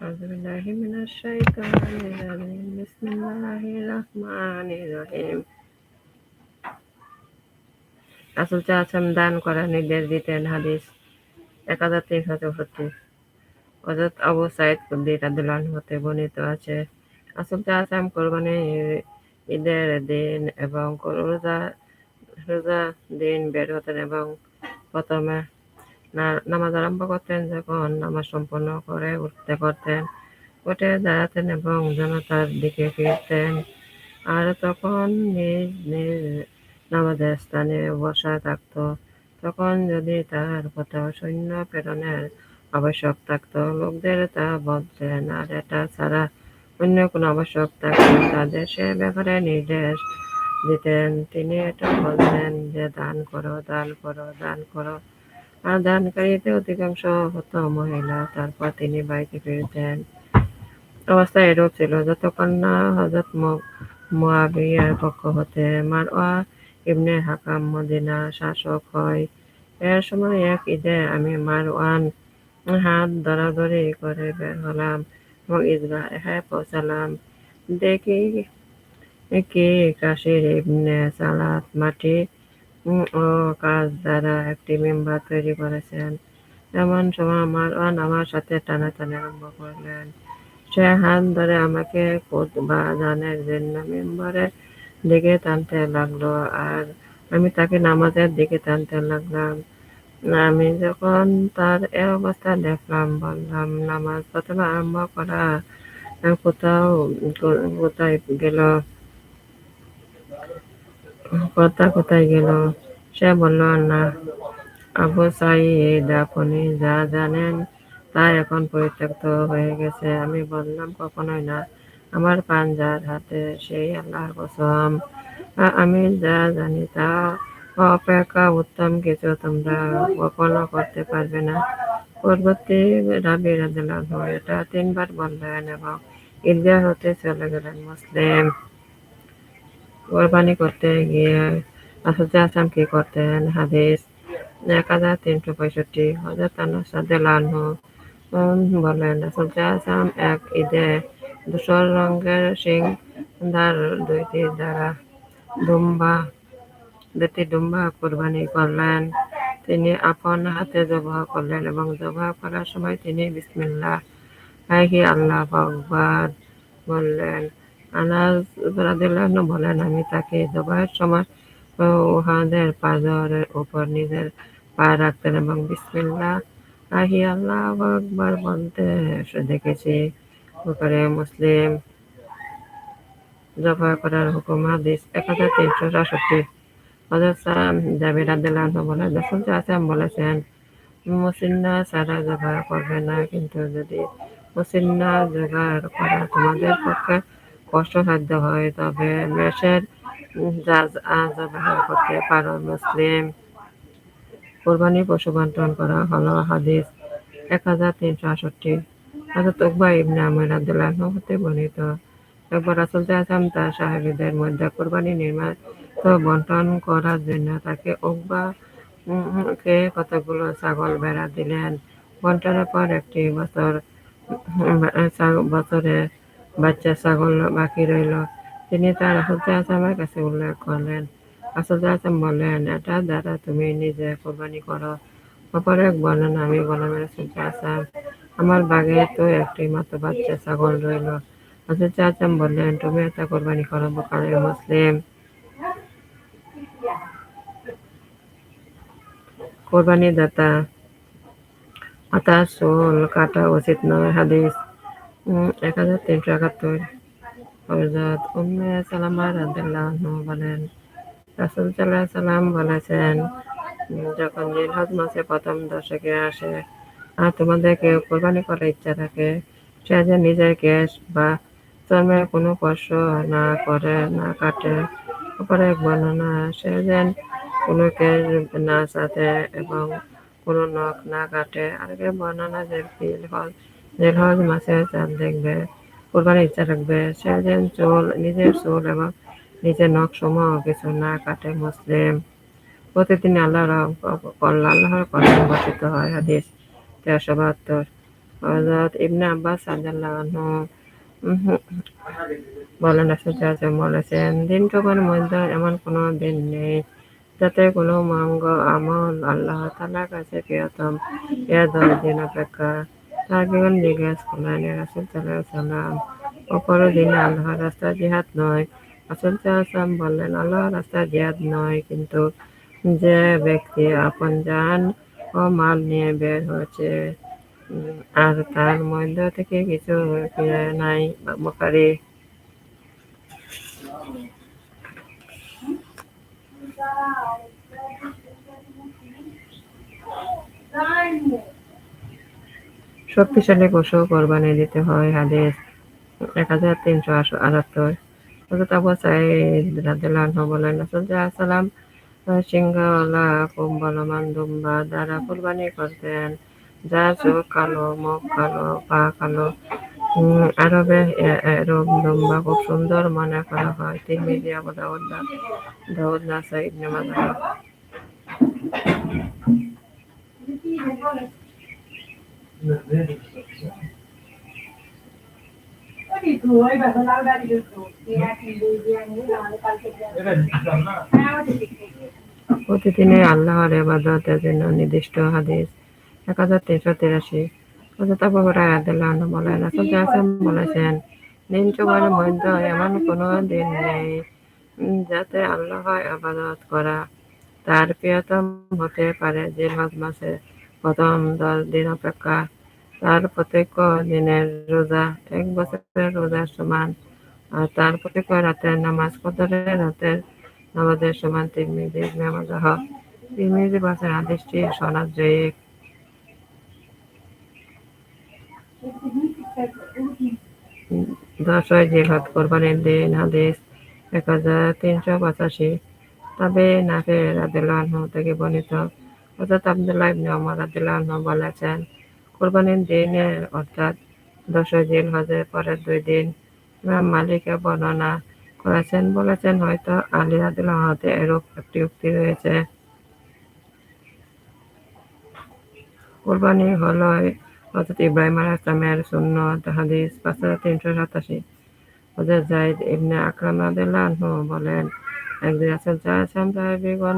أعوذ بالله من الشيطان الرجيم بسم الله الرحمن الرحيم রাসুল চাচ্ছেন দান করার নির্দেশ দিতেন হাদিস এক হাজার তিনশো চৌষট্টি হজরত আবু সাইদ কুদ্দি রাদুল্লাহ হতে বর্ণিত আছে রাসুল চাচ্ছেন কোরবানি ঈদের দিন এবং রোজা রোজা দিন বের হতেন এবং প্রথমে নামাজ আরম্ভ করতেন যখন নামাজ সম্পন্ন করে উঠতে করতেন উঠে দাঁড়াতেন এবং জনতার দিকে ফিরতেন। আর তখন নিজ নিজ নামাজের স্থানে বসা থাকত। তখন যদি তার কোথাও সৈন্য প্রেরণের আবশ্যক থাকত, লোকদের তা বলতেন, আর এটা ছাড়া অন্য কোনো আবশ্যক থাকলে তাদের সে ব্যাপারে নির্দেশ দিতেন। তিনি এটা বলতেন যে, দান করো দান করো দান করো। আর অধিকাংশ মহিলা, তারপর তিনি বাড়িতে ফিরতেন। অবস্থা এরূপ ছিল। যতক্ষণ না হজরত পক্ষ হতে মারওয়া ইবনে হাকাম মদিনা শাসক হয়, এর সময় এক ঈদে আমি মারওয়ান হাত ধরাধরি করে বের হলাম এবং এখানে পৌঁছালাম। দেখি কি কাশির ইবনে সালাত মাটি ও কাজ দ্বারা একটি মেম্বার তৈরি করেছেন। এমন সময় মারওয়ান আমার সাথে টানাটানি আরম্ভ করলেন। সে হাত ধরে আমাকে বা জানের জন্য মেম্বারের দিকে টানতে লাগল আর আমি তাকে নামাজের দিকে টানতে লাগলাম। আমি যখন তার এ অবস্থা দেখলাম, বললাম, নামাজ প্রথমে আরম্ভ করা কোথাও কোথায় গেল? কথা কোথায় গেল? সে বলল, না, আবু সাইদ আপনি যা জানেন তা এখন পরিত্যক্ত হয়ে গেছে। আমি বললাম, কখনোই না। আমার পাঞ্জার হাতে সেই আল্লাহর কসম। আমি যা জানি তা অপেক্ষা উত্তম কিছু তোমরা কখনো করতে পারবে না। পরবর্তী রাবি রাজু এটা তিনবার বললেন এবং ঈদগাহ হতে চলে গেলেন মুসলিম। কোরবানি করতে গিয়ে রাসুল আসলাম কি করতেন? হাদিস, এক হাজার তিনশো পঁয়ষট্টি হাজার হজরত আনসাদুল্লাহ বলেন রাসুল আসলাম এক ঈদে ধূসর রঙের সিং ধার দুইটি দ্বারা দুম্বা, দুটি দুম্বা কোরবানি করলেন। তিনি আপন হাতে জবাহ করলেন এবং জবাহ করার সময় তিনি বিসমিল্লাহ আহি আল্লাহ ভগবান বললেন। আনাজ রাদিল্লাহ বলেন আমি তাকে জবাহের সময় উহাদের পাজরের উপর নিজের পা রাখতেন এবং বিসমিল্লাহ, আহি আল্লাহ আকবার বলতে দেখেছি করে মুসলিম জবা করার হুকুম, হাদিস এক হাজার তিনশো সাতষট্টি। জাবির আব্দুল্লাহ বলে রসুল আসলাম বলেছেন, মুসিন্না সারা জবা করবে না, কিন্তু যদি মুসিন্না জোগাড় করা তোমাদের পক্ষে কষ্টসাধ্য হয়, তবে মেষের ব্যবহার করতে পারো, মুসলিম। কোরবানি পশু বন্টন করা হলো হাদিস এক হাজার তিনশো আষট্টি হাজরত উকবা ইবনে আমির হতে বর্ণিত। একবার রাসুল আসলাম তার সাহেবীদের মধ্যে কোরবানি নির্মাণ বন্টন করার জন্য তাকে উকবা কে কতগুলো ছাগল বেড়া দিলেন। বন্টনের পর একটি বছর বছরে বাচ্চা, ছাগল, বাকি রইল। তিনি তার রাসুল আসলামের কাছে উল্লেখ করলেন। রাসুল আসলাম বললেন, এটা দ্বারা তুমি নিজে কোরবানি করো। অপর এক বর্ণনা আমি বললাম রাসুল আসলাম আমার বাগে তো একটি মাত্র বাচ্চা, ছাগল রইল। হজরত আজম বললেন, তুমি এটা কোরবানি করো, বোকারে মুসলিম। কোরবানি দাতা আতা চুল কাটা উচিত নয়, হাদিস। এক হাজার তিনশো একাত্তর হজরত উম্মে সালামা রাদিল্লাহ বলেন, রাসুল সাল্লাহ সাল্লাম বলেছেন যখন জিলহজ মাসে প্রথম দশকে আসে, আর তোমাদের কেউ কোরবানি করার ইচ্ছা থাকে, সে যে নিজের কেশ বা চর্মের কোনো স্পর্শ না করে, না কাটে এক বর্ণনা, সে যেন কোনো কেশ না চাতে এবং কোনো নখ না কাটে। আরেকের বর্ণনা যে জিলহজ জিলহজ মাসে চাঁদ দেখবে কোরবানির ইচ্ছা রাখবে সে যেন চুল, নিজের চুল এবং নিজের নখ কিছু না কাটে মুসলিম। প্রতিদিন আল্লাহর আল্লাহর কল্যাণ বর্ষিত হয় হাদিস তেরোশো বাহাত্তর। হযরত ইবনে আব্বাস উহু বলেন বলেছেন, দিন মধ্যে এমন কোনো দিন নেই যাতে কোনো মঙ্গ আমল আল্লাহ তাআলার কাছে প্রিয়তম। এ দশ দিন অপেক্ষা তাবিউন জিজ্ঞেস করলেন রাসূল সাল্লাম অপর দিনে আল্লাহর রাস্তায় জিহাদ নয়। রাসূল সাল্লাম বললেন, আল্লাহর রাস্তায় জিহাদ নয়, কিন্তু যে ব্যক্তি আপন জান ও মাল নিয়ে বের হয়েছে আর তার মধ্য থেকে কিছু নাই। বখারি। শক্তিশালী পশু কোরবানি দিতে হয়, হাদিস এক হাজার তিনশো আটাত্তর। হযরত আবু সাঈদ রাদিয়াল্লাহু আনহু বলেন রাসূলুল্লাহ সাল্লাম সিংহওয়ালা খুব বলবান দুম্বা দ্বারা কোরবানি করতেন। যার চোখ কালো, মুখ কালো, পা কালো। আরবে এরূপ দুম্বা খুব সুন্দর মনে করা হয়। তিরমিজি, আবু দাউদ দাউদ নাসাই ইবনে মাজাহ। প্রতিদিনে আল্লাহর ইবাদতের জন্য নির্দিষ্ট হাদিস এক হাজার তিনশো তিরাশি। বলেছেন, দিন চুমার মধ্যে এমন কোনো দিন নেই যাতে আল্লাহর ইবাদত করা তার প্রিয়তম হতে পারে জিলহজ মাসের প্রথম দশ দিন অপেক্ষা তার প্রত্যেক দিনের রোজা, এক বছরের রোজার সমান। আর তার প্রত্যেক রাতের নামাজ কদরের রাতের নামাজের সমান তিরমিজি ইবনে মাজাহ তিরমিজি হাদিসটি সনদ জয়ীফ দশই জিলহজ কোরবানির দিন হাদিস এক হাজার তিনশো পঁচাশি। তবে নাফে আনহু থেকে বর্ণিত হযরত আব্দুল্লাহ ইবনে ওমর রাদিয়াল্লাহু বলেছেন, কোরবানির দিনে অর্থাৎ দশই জিলহজের পরের দুই দিন ইমাম মালিকের বর্ণনা করেছেন বলেছেন, হয়তো আলী রাদিয়াল্লাহু আনহুতে এরূপ একটি উক্তি রয়েছে। কোরবানি হলো হযরত ইব্রাহিম আলাইহিস সালামের সুন্নত, হাদিস পাঁচ হাজার তিনশো সাতাশি। হযরত যায়েদ ইবনে আকরাম রাদিয়াল্লাহু আনহু বলেন একদিন আলাইহি ওয়াসাল্লাম সাহাবীগণ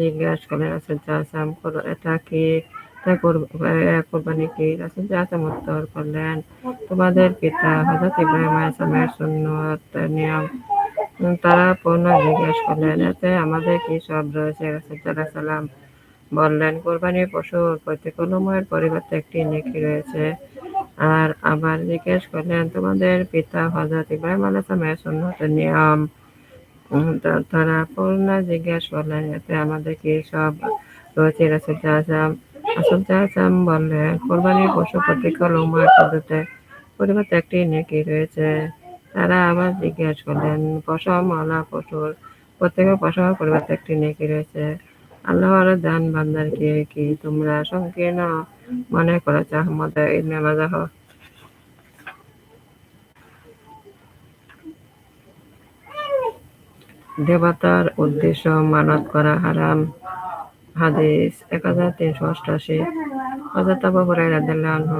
জিজ্ঞাসা করলেন রাসূল আলাইহি এটা কি? কোরবানি কি? রাসূল সাল্লাল্লাহু উত্তর করলেন। তোমাদের পিতা হযরত ইব্রাহিম সালামের সুন্নত, নিয়ম তারা পুনঃ জিজ্ঞেস করলেন, এতে আমাদের কি সব রয়েছে? রাসূল ওয়াসাল্লাম বললেন কোরবানির পশুর প্রতি কলমের পরিবর্তে একটি নেকি রয়েছে। আর আবার জিজ্ঞেস করলেন, তোমাদের পিতা হযরত ইব্রাহিম আলাইহিস সালামের সুন্নতের নিয়ম তারা পূর্ণ জিজ্ঞেস করলেন এতে আমাদের কি সব রয়েছে? রাসূল ওয়াসাল্লাম রাসূল ওয়াসাল্লাম বললেন কোরবানির পশু প্রতি কলমের পদ্ধতি পরিবর্তে একটি নেকি রয়েছে। তারা আবার জিজ্ঞেস করলেন পশম পশমওয়ালা পশুর প্রত্যেকের পশমের পরিবর্তে একটি নেকি রয়েছে? আল্লাহর দান বান্দারকে কি তোমরা সংকীর্ণ মনে করেছ? আহমদ ইবনে মাজাহ দেবতার উদ্দেশ্য মানত করা হারাম। হাদিস এক হাজার তিনশো অষ্টাশি হযরত আবু হুরায়রা রাদিয়াল্লাহু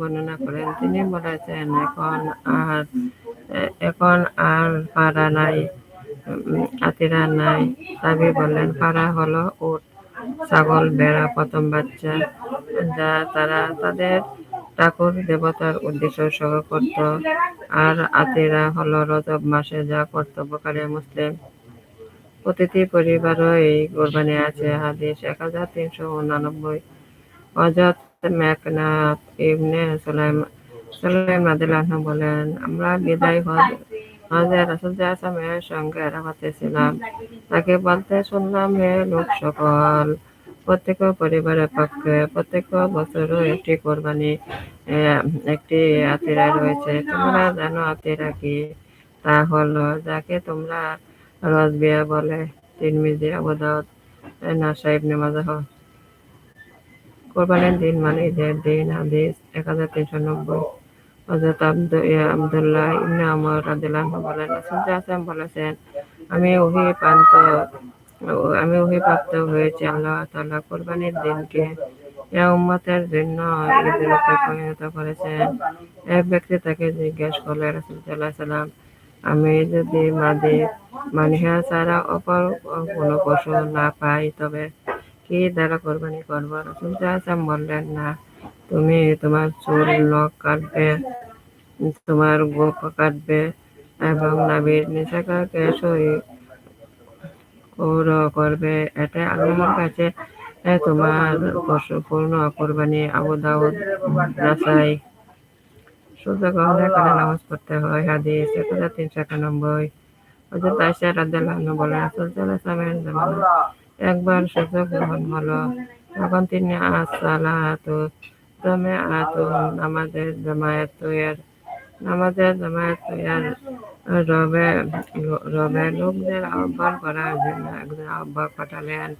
বর্ণনা করেন, তিনি বলেছেন, এখন আর এখন আর পাড়া নাই আতিরা নাই। সাহাবী বললেন পাড়া হলো উট, ছাগল, ভেড়া, প্রথম বাচ্চা, যা তারা তাদের ঠাকুর দেবতার উদ্দেশ্য সহ করত আর আতিরা হলো রজব মাসে যা কর্তব্যকারী মুসলিম। প্রতিটি পরিবারও এই কোরবানি আছে। হাদিস এক হাজার তিনশো উনানব্বই। হজরত মেকনাফ ইবনে সুলাইম সুলাইম রাদিয়াল্লাহু বলেন, আমরা বিদায় হজ, হজে রাসূল সাল্লামের সঙ্গে আরাফাতে ছিলাম তাকে বলতে শুনলাম, হে লোক সকল প্রত্যেক পরিবারের পক্ষে প্রত্যেক বছরও একটি কোরবানি একটি আতিরা রয়েছে। তোমরা জানো আতিরা কি? তা হলো, যাকে তোমরা রজবিয়া বলে তিরমিজি আবু দাউদ নাসাই ইবনে মাজাহ। কোরবানির দিন মানে ঈদের দিন, হাদিস এক হাজার তিনশো নব্বই। ইয়া আব্দুল্লাহ ইবনে আমর রাদিয়াল্লাহু আনহু বলেন, রাসূল বলেছেন, আমি ওহী প্রান্ত আমি ওহী প্রাপ্ত হয়েছি আল্লাহ তাআলা কোরবানির দিনকে। উম্মতের জন্য পরিণত করেছেন। এক ব্যক্তি তাকে জিজ্ঞেস করলেন রাসূল সাল্লাল্লাহু সাল্লাম, আমি যদি মাদি, মানিহা ছাড়া অপর কোনো পশু না পাই, তবে কি দ্বারা কোরবানি করব? রাসূল সাল্লাল্লাহু সাল্লাম বললেন, না, তুমি তোমার চুল, নখ কাটবে, তোমার গোপ কাটবে এবং নাভির নিষেকাকে সই ওর করবে এটা আল্লাহর কাছে তোমার পূর্ণ কোরবানি আবু দাউদ নাসাই। সূর্য গ্রহণের কালে নামাজ পড়তে হয়, হাদিস এক হাজার তিনশো একানব্বই। হজরত আয়সা আনহা বলেন রাসূল সাল্লাল্লাহু আলাইহি ওয়াসাল্লামের জামানায় একবার সূর্য গ্রহণ হলো। তখন তিনি আসসালাতু জামিআতু নামাজের জামায়াত তৈয়ার নামাজের জামায়াত তৈয়ার রবে রবে লোকদের আহ্বান করার জন্য একজন আহ্বান পাঠালেন।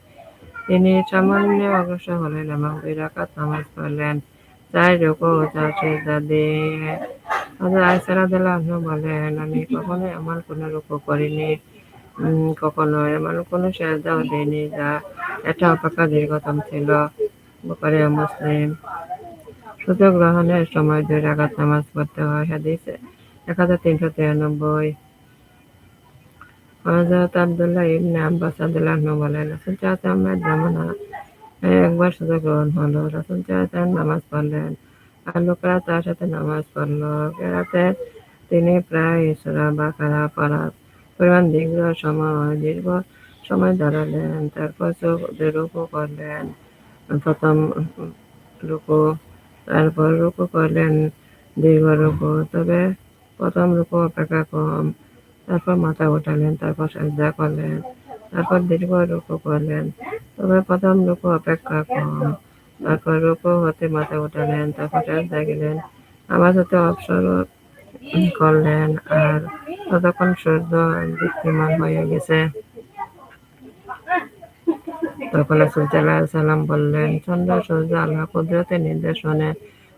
তিনি সামান্য অগ্রসর হলেন এবং দুই নামাজ পড়লেন। চার রুকু ও চার সিজদা দিয়ে আনহা বলেন আমি কখনো এমন কোনো রুকু করিনি কখনো এমন কোনো সেজদাও দিইনি যা এটা অপেক্ষা দীর্ঘতম ছিল। বুখারী মুসলিম সূর্য গ্রহণের সময় দুই রাকাত নামাজ পড়তে হয়, হাদিস এক হাজার তিনশো তিরানব্বই। হযরত আব্দুল্লাহ ইবনে আব্বাস রাদিয়াল্লাহু বলেন, রাসূল আলাইহি ওয়াসাল্লামের একবার সূর্য গ্রহণ হলো। রাসূল আলাইহি নামাজ পড়লেন আর লোকেরা তার সাথে নামাজ পড়ল। কেরাতে তিনি প্রায় সূরা বাকারা পড়ার পরিমাণ দীর্ঘ সময় দীর্ঘ সময় দাঁড়ালেন। তারপর চোখ রুকু করলেন। প্রথম রুকু তারপর রুকু করলেন দীর্ঘ রুকু। তবে প্রথম রুকু অপেক্ষা কম। তারপর মাথা উঠালেন, তারপর সাজদা করলেন, তারপর দীর্ঘ রুকু করলেন। তবে প্রথম রুকু অপেক্ষা কম। তারপর রুকু হতে মাথা উঠালেন, তারপর সাজদা গেলেন নামাজ হতে অবসর করলেন, আর ততক্ষণ সূর্য দীপ্তিমান হয়ে গেছে। তখন রাসূল সাল্লাম বললেন চন্দ্র সূর্য আল্লাহ কুদরতের নির্দেশনে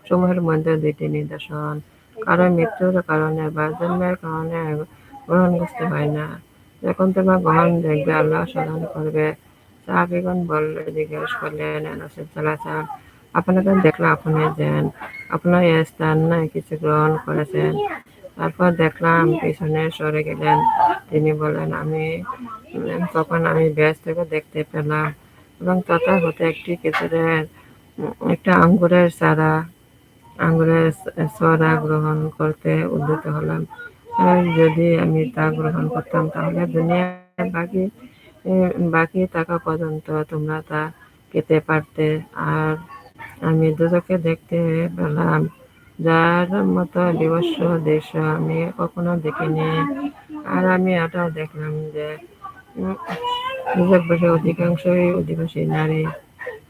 সমূহের মধ্যে দুইটি নির্দেশন কারও মৃত্যুর কারণে বা জন্মের কারণে গ্রহণগ্রস্ত হয় না। যখন তোমার গ্রহণ দেখবে, আল্লাহ স্মরণ করবে। সাহাবিগণ বললে, জিজ্ঞেস করলেন রাসূল সাল্লাম আপনাকে দেখলে আপনি যেন আপনার স্থান কিছু গ্রহণ করেছেন? তারপর দেখলাম পিছনে সরে গেলেন। তিনি বলেন আমি তখন আমি ব্যাস থেকে দেখতে পেলাম এবং তথা হতে একটি উম, একটা আঙ্গুরের চারা আঙ্গুরের ছড়া গ্রহণ করতে উদ্যত হলাম। যদি আমি তা গ্রহণ করতাম তাহলে দুনিয়ার বাকি বাকি থাকা পর্যন্ত তোমরা তা খেতে পারতে। আর আমি দুজকে দেখতে পেলাম যার মতো বিভৎস দৃশ্য আমি কখনো দেখিনি। আর আমি এটাও দেখলাম যে বসে অধিকাংশই অধিবাসী নারী।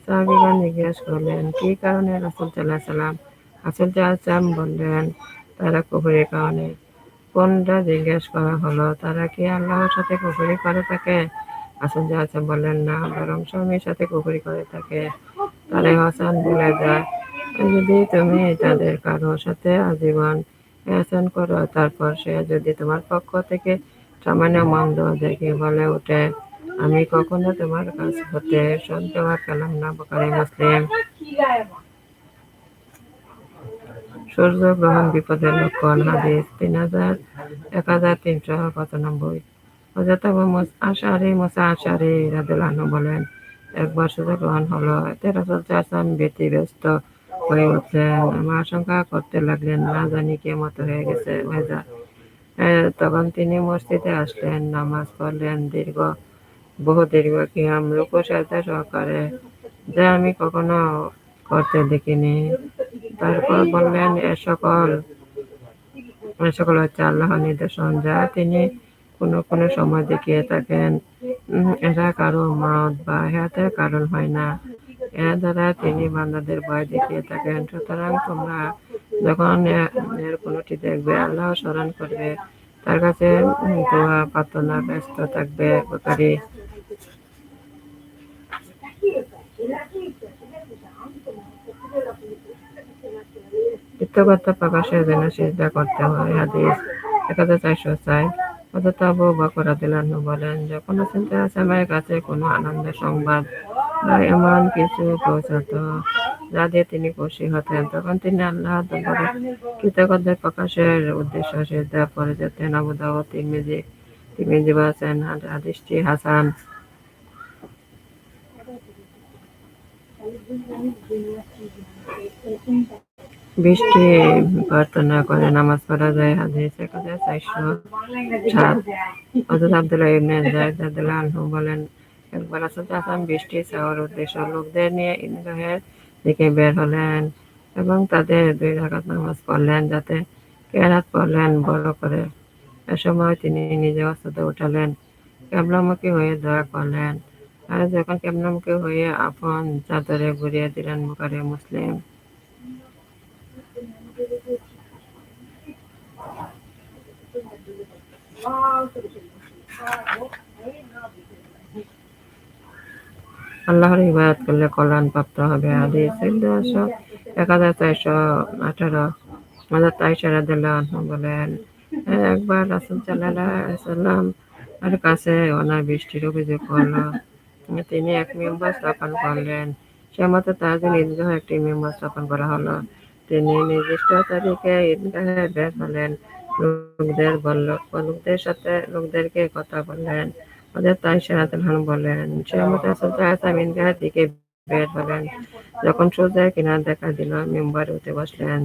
সাহাবিগণ জিজ্ঞেস করলেন, কি কারণে রাসুল সাল্লাহ সাল্লাম রাসুল সাল্লাম বললেন, তারা কুফুরির কারণে? কোনটা জিজ্ঞেস করা হলো, তারা কি আল্লাহর সাথে কুফুরি করে থাকে? রাসুল সাল্লাম বললেন, না, বরং স্বামীর সাথে কুফুরি করে থাকে। তারা হাসান বলে যায় যদি তুমি তাদের কারোর সাথে আজীবন হাসান করো, তারপর সে যদি তোমার পক্ষ থেকে সামান্য মন্দ দেখে বলে ওঠে, আমি কখনো তোমার কাছ হতে সন্দেহ পেলাম না বকারি মুসলিম। সূর্য গ্রহণ বিপদের লক্ষণ, হাদিস তিন হাজার এক হাজার তিনশো পঁচানব্বই। মুস- আশারি মুসা আশারি রাদিয়াল্লাহু বলেন, একবার সূর্য গ্রহণ হলো, এতে রাসূল চাষান ব্যতিব্যস্ত। হয়ে উঠলেন আমার আশঙ্কা করতে লাগলেন না জানি কে মতো হয়ে গেছে আহ, তখন তিনি মসজিদে আসলেন নামাজ পড়লেন দীর্ঘ বহু দীর্ঘ কিয়াম সাজদা সহকারে। যা আমি কখনো করতে দেখিনি। তারপর বললেন এ সকল এ সকল হচ্ছে আল্লাহর নির্দেশন যা তিনি কোনো কোনো সময় দেখিয়ে থাকেন এরা কারও মত বা হেয়াতের কারণ হয় না। এর দ্বারা তিনি বান্দাদের ভয় দেখিয়ে থাকেন। সুতরাং তোমরা যখন এর কোনোটি দেখবে, আল্লাহ স্মরণ করবে, তার কাছে দোয়া, প্রার্থনা, ব্যস্ত থাকবে বুখারী কৃতজ্ঞতা প্রকাশের জন্য সিজদা করতে হয়, হাদিস এক হাজার চারশো চাই অযথা বকর রাদিয়াল্লাহু বলেন, যখন রাসূল সাল্লাল্লাহু কাছে কোনো আনন্দের সংবাদ এমন কিছু পৌঁছাতো যা দিয়ে তিনি খুশি হতেন, তখন তিনি আল্লাহ দরবারে কৃতজ্ঞতা প্রকাশের উদ্দেশ্য সেজদা পরে যেতেন আবু দাউদ, তিরমিজি তিরমিজি বলেছেন হাদিসটি হাসান। বৃষ্টি প্রার্থনা করে, নামাজ পড়া যায়, হাদিস এক চারশো সাত। হযরত আব্দুল্লাহ ইবনে রাদিয়াল্লাহু আনহু বলেন একবার বৃষ্টি উদ্দেশ্য। লোকদের নিয়ে ঈদগাহের দিকে বের হলেন এবং তাদের দুই নামাজ পড়লেন যাতে কেরাত পড়লেন বড় করে। এ সময় তিনি নিজে অস্ত্র উঠালেন, কেবলামুখী হয়ে দোয়া করলেন। আর যখন কেবলামুখী হয়ে আপন চাদরে ঘুরিয়ে দিলেন বুখারী মুসলিম। আল্লাহর ইবাদত করলে কল্যাণ প্রাপ্ত হবে। হাদিস চোদ্দশো এক হাজার চারশো আঠারো। হাজার তাইশা রাদিয়াল্লাহু আনহু বলেন একবার রাসূল সাল্লাম আর কাছে অনাবৃষ্টির অভিযোগ হলো তিনি এক মেম্বার স্থাপন করলেন। সে মতো তার জন্য ঈদগাহে একটি মেম্বার স্থাপন করা হলো। তিনি নির্দিষ্ট তারিখে ঈদগাহে বের হলেন। লোকদের বলল লোকদের সাথে লোকদেরকে কথা বললেন। ওদের তাই সেরাতান বলেন সে মতো রাসূল দিকে বের হলেন। যখন সূর্যের কিনার দেখা দিল মেম্বারে উঠে বসলেন।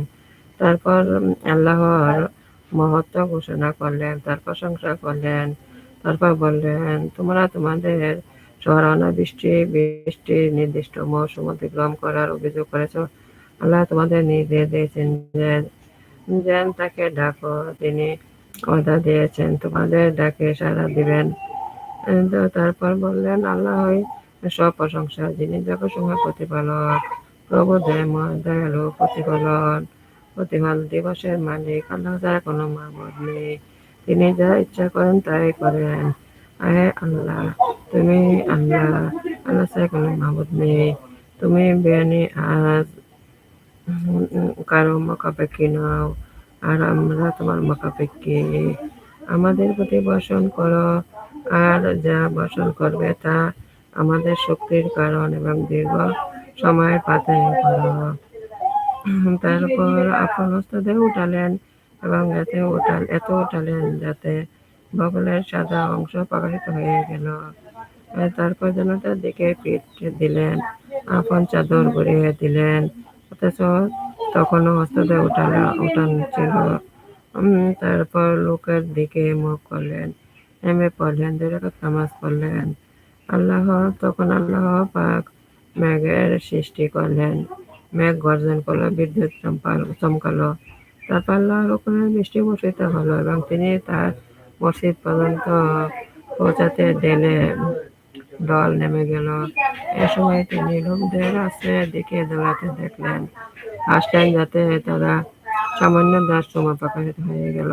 তারপর আল্লাহর মহত্ব ঘোষণা করলেন তার প্রশংসা করলেন। তারপর বললেন তোমরা তোমাদের শহর অনাবৃষ্টি বৃষ্টির নির্দিষ্ট মৌসুম অতিক্রম করার অভিযোগ করেছ। আল্লাহ তোমাদের নির্দেশ দিয়েছেন যে যেন তাকে ডাকো। তিনি কথা দিয়েছেন তোমাদের ডাকে সাড়া দিবেন। তারপর বললেন, আল্লাহ সব প্রশংসা, যিনি জগৎ সময় প্রতিপালক, প্রভু দয়াময় দয়ালু, প্রতিফলন, প্রতিফল দিবসের মালিক, আল্লাহ ছাড়া কোনো মাহবুদ নেই। তিনি যা ইচ্ছা করেন তাই করেন। আহে আল্লাহ, তুমি আল্লাহ আল্লাহ ছাড়া কোনো মাহবুদ নেই। তুমি বেআনি আজ কারও মোকাপেক্ষি নাও, আর আমরা তোমার মোকাপেক্ষি আমাদের প্রতি বর্ষণ করো আর যা বর্ষণ করবে তা আমাদের শক্তির কারণ এবং দীর্ঘ সময়ের পাতে করো তারপর আপন হস্তদের উঠালেন এবং এতে উঠাল, এত উঠালেন যাতে বগলের সাদা অংশ প্রকাশিত হয়ে গেল। তারপর যেন তার দিকে পিঠ দিলেন, আপন চাদর গড়িয়ে দিলেন, অথচ তখনও হস্তদের উঠানো উঠান ছিল। তারপর লোকের দিকে মুখ করলেন। নেমে পড়লেন, দুই রাকাত নামাজ পড়লেন। আল্লাহ, তখন আল্লাহ পাক মেঘের সৃষ্টি করলেন। মেঘ গর্জন করল, বিদ্যুৎ চমকালো তারপর আল্লাহর হুকুমে বৃষ্টি বর্ষিত হলো এবং তিনি তার মসজিদ পর্যন্ত পৌঁছাতে দিলে দল নেমে গেল। এ সময় তিনি লোকদের আছে দিকে দৌড়াতে দেখলেন। হাসলেন যাতে তারা সামান্য দাস সময় প্রকাশিত হয়ে গেল।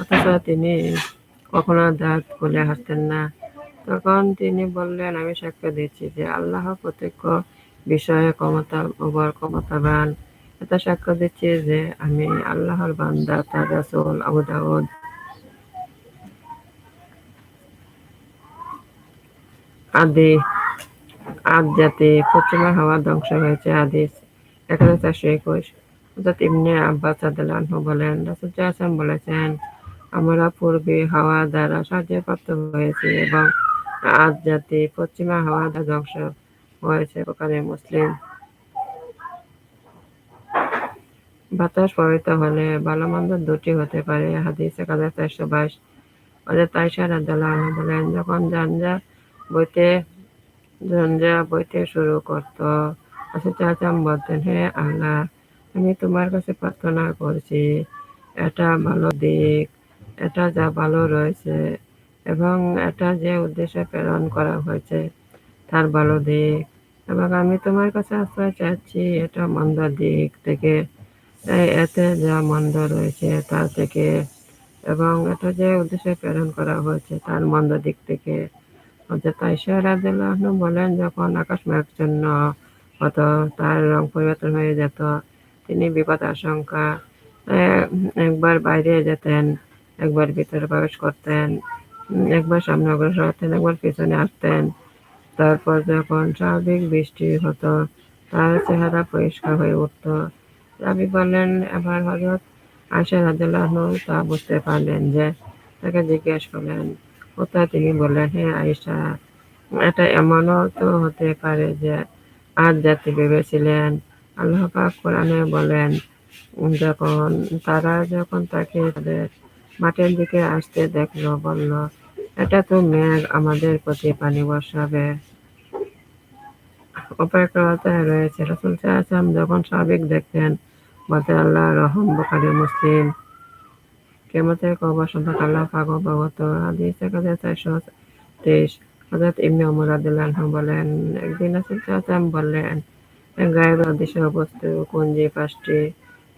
অথচ তিনি কখনো দাঁত খুলে হাসতেন না। তখন তিনি বললেন, আমি সাক্ষ্য দিচ্ছি যে আল্লাহ প্রত্যক্ষ বিষয়ে ক্ষমতা ওপর ক্ষমতাবান। এটা সাক্ষ্য দিচ্ছি যে আমি আল্লাহর বান্দা, তার রাসূল আবু দাউদ। আদি, আদ জাতি পশ্চিমা হাওয়া ধ্বংস হয়েছে, হাদিস এক হাজার চারশো একুশ। অর্থাৎ ইবনে আব্বাস আদালহ বলেন হাসান বলেছেন আমরা পূর্বে হাওয়া দ্বারা সাহায্যপ্রাপ্ত হয়েছি এবং আজ জাতি পশ্চিমা হাওয়া দ্বারা ধ্বংস হয়েছে। প্রকারে মুসলিম বাতাস প্রবাহিত হলে ভালো মন্দ দুটি হতে পারে। হাদিস এক হাজার চারশো বাইশ। অর্থাৎ তাইশা বলেন, যখন জানজা বইতে, ঝঞ্ঝা বইতে শুরু করত আসলে চাচাম বলতেন হে আল্লাহ, আমি তোমার কাছে প্রার্থনা করছি। এটা ভালো দিক। এটা যা ভালো রয়েছে এবং এটা যে উদ্দেশ্যে প্রেরণ করা হয়েছে তার ভালো দিক। এবং আমি তোমার কাছে আশ্রয় চাচ্ছি এটা মন্দ দিক থেকে। এতে যা মন্দ রয়েছে তার থেকে। এবং এটা যে উদ্দেশ্যে প্রেরণ করা হয়েছে তার মন্দ দিক থেকে। আইসা রাদিয়াল্লাহু বলেন, যখন আকাশ মেঘাচ্ছন্ন হতো, তার রং পরিবর্তন হয়ে যেত। তিনি বিপদ আশঙ্কা একবার বাইরে যেতেন। একবার ভিতরে প্রবেশ করতেন একবার সামনে অগ্রসর হতেন, একবার পিছনে আসতেন। তারপর যখন স্বাভাবিক বৃষ্টি হতো, তার চেহারা পরিষ্কার হয়ে উঠত। রাবি বললেন, এবার হজরত আয়সা রাদিয়াল্লাহু আনহু তা বুঝতে পারলেন যে তাকে জিজ্ঞেস করলেন, কোথায় তিনি? বললেন হ্যাঁ আয়েশা, এটা এমনও তো হতে পারে যে আজ জাতি ভেবেছিলেন, আল্লাহ পাক কোরআনে বলেন, যখন তারা যখন তাকে তাদের মাঠের দিকে আসতে দেখল, বলল, এটা তো মেঘ, আমাদের প্রতি পানি বর্ষাবে। অপেক্ষায় রয়েছে রসুল সাহায্যাম যখন সাবেক দেখতেন বলতে আল্লাহ রহম, বকারি মুসলিম। কেমতের কবর সম্পর্কে আল্লাহ পাক অবগত। হাদিস এক হাজার চারশো তেইশ। হজরত ইবনে ওমর রাদিয়াল্লাহু বলেন, একদিন রাসূল সাল্লাল্লাহু বললেন, গায়েব অদৃশ্য বস্তু কুঞ্জি পাঁচটি,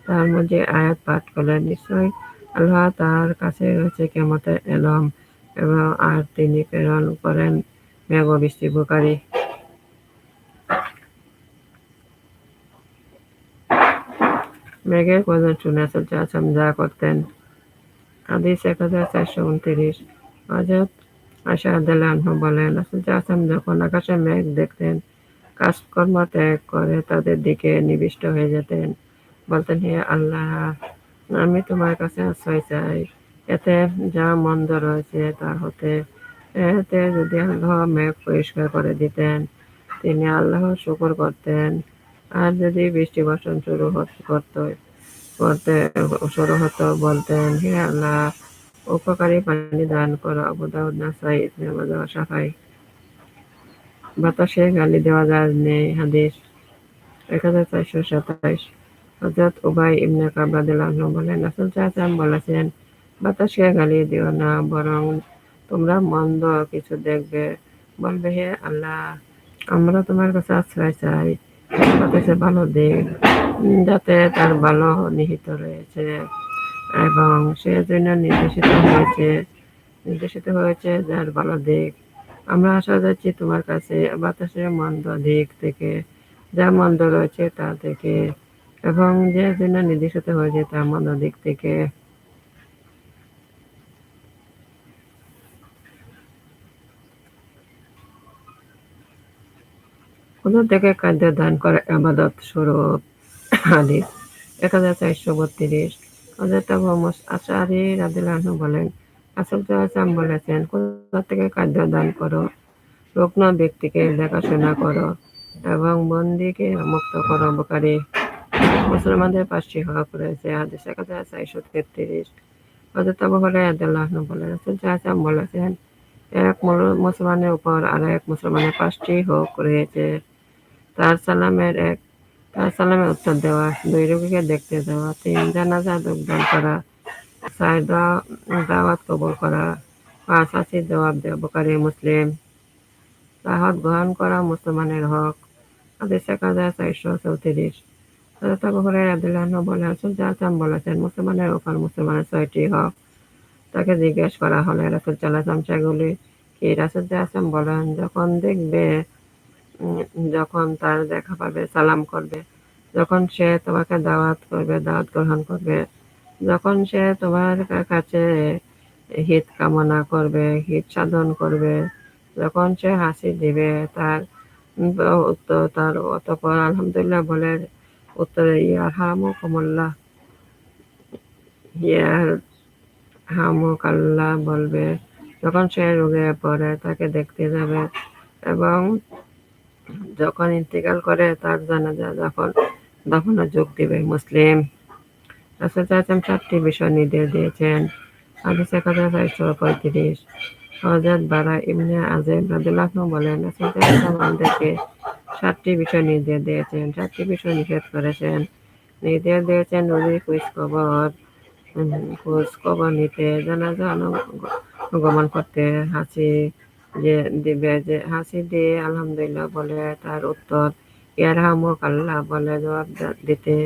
তার মধ্যে আয়াত পাঠ করলেন। নিশ্চয় আল্লাহ তার কাছে রয়েছে কেমতের এলম এবং আর তিনি প্রেরণ করেন মেঘ বৃষ্টি বুকারি মেঘের প্রয়োজন শুনে রাসূল সাল্লাল্লাহু যা করতেন। হাদিস এক হাজার চারশো উনত্রিশ। হজরত আশা আদালহ বলেন রাসুল আসলাম যখন আকাশে মেঘ দেখতেন, কাজকর্ম ত্যাগ করে তাদের দিকে নিবিষ্ট হয়ে যেতেন। বলতেন, হে আল্লাহ আমি তোমার কাছে আশ্রয় চাই। এতে যা মন্দ রয়েছে তার হতে, এতে যদি আল্লাহ মেঘ পরিষ্কার করে দিতেন, তিনি আল্লাহ শুকর করতেন। আর যদি বৃষ্টি বর্ষণ শুরু করত, করতে শুরু হতো, বলতেন, হে আল্লাহ, উপকারী পানি দান করো, আবু দাউদ, নাসাই, ইবনে মাজাহ সাফাই বাতাসে গালি দেওয়া যায় নেই, হাদিস এক হাজার চারশো সাতাইশ। হজরত উবাই ইবনে কাবরাদিল্লাহ বলেন, রাসুল চাচাম বলেছেন, বাতাসকে গালি দিও না, বরং তোমরা মন্দ কিছু দেখবে। বলবে, হে আল্লাহ, আমরা তোমার কাছে আশ্রয় চাই বাতাসে ভালো দিক, যাতে তার ভালো নিহিত রয়েছে। এবং সে জন্য নির্দেশিত হয়েছে নির্দেশিত হয়েছে যার ভালো দিক। আমরা আশা যাচ্ছি তোমার কাছে বাতাসের মন্দ দিক থেকে, যা মন্দ রয়েছে তা থেকে। এবং যে জন্য নির্দেশিত হয়েছে তার মন্দ দিক থেকে কোন থেকে খাদ্য দান করে আবাদত স্বরূপ হাদিস এক হাজার চারশো বত্রিশ হজরত আবু আশারি রাদিল্লাহু বলেন আসল চাম বলেছেন কোথা থেকে খাদ্য দান করো, রুগ্ন ব্যক্তিকে দেখাশোনা করো এবং বন্দিকে মুক্ত করো মুসলমানদের পাঁচটি হক রয়েছে হাদিস এক হাজার চারশো তেত্রিশ হজরত আবু হরাইয়াদুল্লাহনু বলেন, রাসুল চাম বলেছেন, এক মুসলমানের উপর আর এক মুসলমানের পাঁচটি হক রয়েছে তার সালামের এক, তার সালামের উত্তর দেওয়া, দুই রোগীকে দেখতে যাওয়া তিন, জানাজা যোগদান করা, চার দাওয়াত কবর করা, পাঁচ আশি জবাব দেওয়া বোকারি মুসলিম। দাওয়াত গ্রহণ করা মুসলমানের হক। আদেশ এক হাজার চারশো চৌত্রিশ। হজরত বলেছেন। মুসলমানের উপর মুসলমানের ছয়টি হক। তাকে জিজ্ঞেস করা হলে সেগুলি কি? বলেন। যখন দেখবে যখন তার দেখা পাবে, সালাম করবে, যখন সে তোমাকে দাওয়াত করবে, দাওয়াত গ্রহণ করবে, যখন সে তোমার কাছে হিত কামনা করবে, হিত সাধন করবে, যখন সে হাসি দিবে, তার তার অতপর আলহামদুলিল্লাহ বলে উত্তরে ইয়ার হামু কমল্লা ইয়ার হামুক বলবে, যখন সে রোগে পড়ে, তাকে দেখতে যাবে এবং যখন ইন্তেকাল করে, তার জানাজা যখন দাফনে যোগ দিবে। মুসলিম। রাসুল চাচাম চারটি বিষয় নির্দেশ দিয়েছেন। হাদিস এক হাজার চারশো পঁয়ত্রিশ। হজরত বারা ইবনে আজেব রাদুল্লাহ বলেন, রাসুল চাচাম আমাদেরকে সাতটি বিষয় নির্দেশ দিয়েছেন, সাতটি বিষয় নিষেধ করেছেন। নির্দেশ দিয়েছেন নদীর খোঁজ খবর খোঁজ খবর নিতে। অনুগমন করতে হাসি যে দিবে যে, হাসি দিয়ে আলহামদুলিল্লাহ বলে তার উত্তর, ইয়ারহামুক আল্লাহ বলে জবাব দিতে।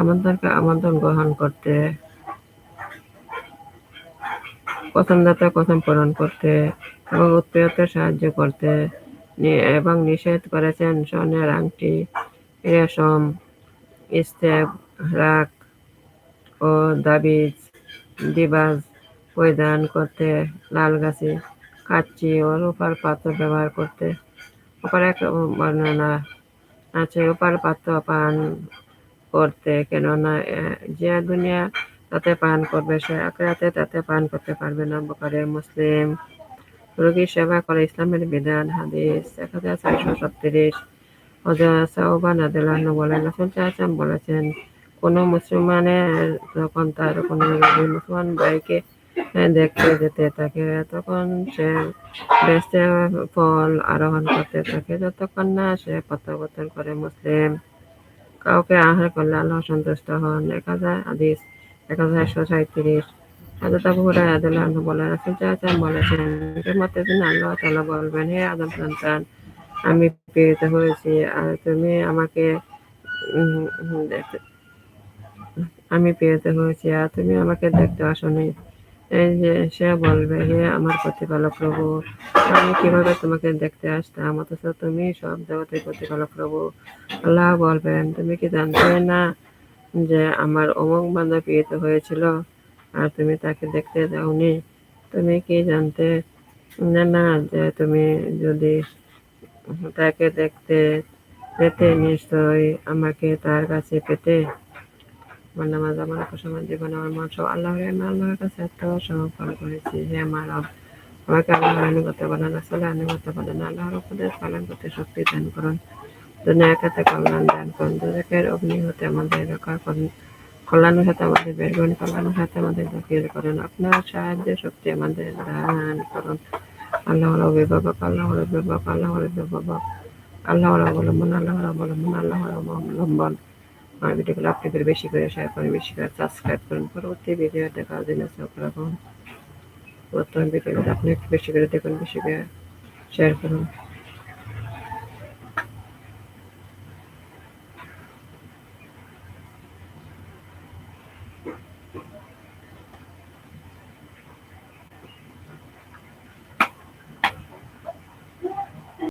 আমন্ত্রণকে আমন্ত্রণ গ্রহণ করতে। পছন্দতা কথম পূরণ করতে এবং উৎপীড়তে সাহায্য করতে। এবং নিষেধ করেছেন স্বর্ণের আংটি, রেশম, ইস্তেক, রাগ ও দাবিজ, দিবাজ পরিধান করতে লাল গাছি কাচ্চি ও রূপার পাত্র ব্যবহার করতে। অপর এক বর্ণনা আছে ওপার পাত্র পান করতে, কেননা যে দুনিয়া তাতে পান করবে, সে আখেরাতে তাতে পান করতে পারবে না। বকারে মুসলিম রোগীর সেবা করে, ইসলামের বিধান, হাদিস, এক হাজার ছয়শো ছত্রিশ। হজরত সাউবান আদালাহনু বলেন চাচাম বলেছেন, কোনো মুসলমানের যখন তার কোনো মুসলমান ভাইকে দেখতে যেতে থাকে, তখন সে বেস্টে ফল আরোহণ করতে থাকে। যতক্ষণ না সে প্রত্যাবর্তন করে মুসলিম, কাউকে আহার করলে আল্লাহ সন্তুষ্ট হন। এক হাজার হাদিস, এক হাজার একশো সাঁত্রিশ হাজরত আবু হুরায়রা রাদিয়াল্লাহু বলেন রাসূল সাল্লাল্লাহু বলেছেন। কিয়ামতের দিন আল্লাহ তাআলা বলবেন, হে আদম সন্তান, আমি প্রেরিত হয়েছি, আর তুমি আমাকে আমি প্রেরিত হয়েছি, আর তুমি আমাকে দেখতে আসনি। এই যে সে বলবে, হে আমার প্রতিপালক প্রভু, আমি কীভাবে তোমাকে দেখতে আসতাম? অথচ তুমি সব জগতের প্রতিপালক প্রভু। আল্লাহ বলবেন, তুমি কি জানতে না যে আমার অমুক বান্ধব প্রেরিত হয়েছিল? আর তুমি তাকে দেখতে যাওনি তুমি কি জানতে না যে তুমি যদি তাকে দেখতে পেতে নিশ্চয়ই আমাকে তার কাছে পেতে। আমার নামাজ, আমার সময় জীবন, আমার মন সব আল্লাহর আমি আল্লাহর কাছে আত্মসমর্পণ করেছি হে আমার আমাকে আল্লাহর আনুগত্য বলেন আসলে আনুগত্য বলেন, আল্লাহর উপদেশ পালন করতে শক্তি দান করুন। দুনিয়া একাতে কল্যাণ দান করুন দুজকের অগ্নি হতে আমাদের রক্ষা করুন। কল্যাণের সাথে আমাদের বের করুন কল্যাণের সাথে আমাদের দখিল করুন। আপনার সাহায্য শক্তি আমাদের দান করুন। আল্লাহ অভিভাবক আল্লাহ অভিভাবক আল্লাহ অভিভাবক। আল্লাহ অবলম্বন আল্লাহ অবলম্বন আল্লাহ অবলম্বন। আমার ভিডিওগুলো আপনি করে বেশি করে শেয়ার করেন, বেশি করে সাবস্ক্রাইব করুন। পরবর্তী ভিডিও দেখার জন্য চোখ রাখুন বর্তমান ভিডিওগুলো আপনি একটু বেশি করে দেখুন, বেশি করে শেয়ার করুন।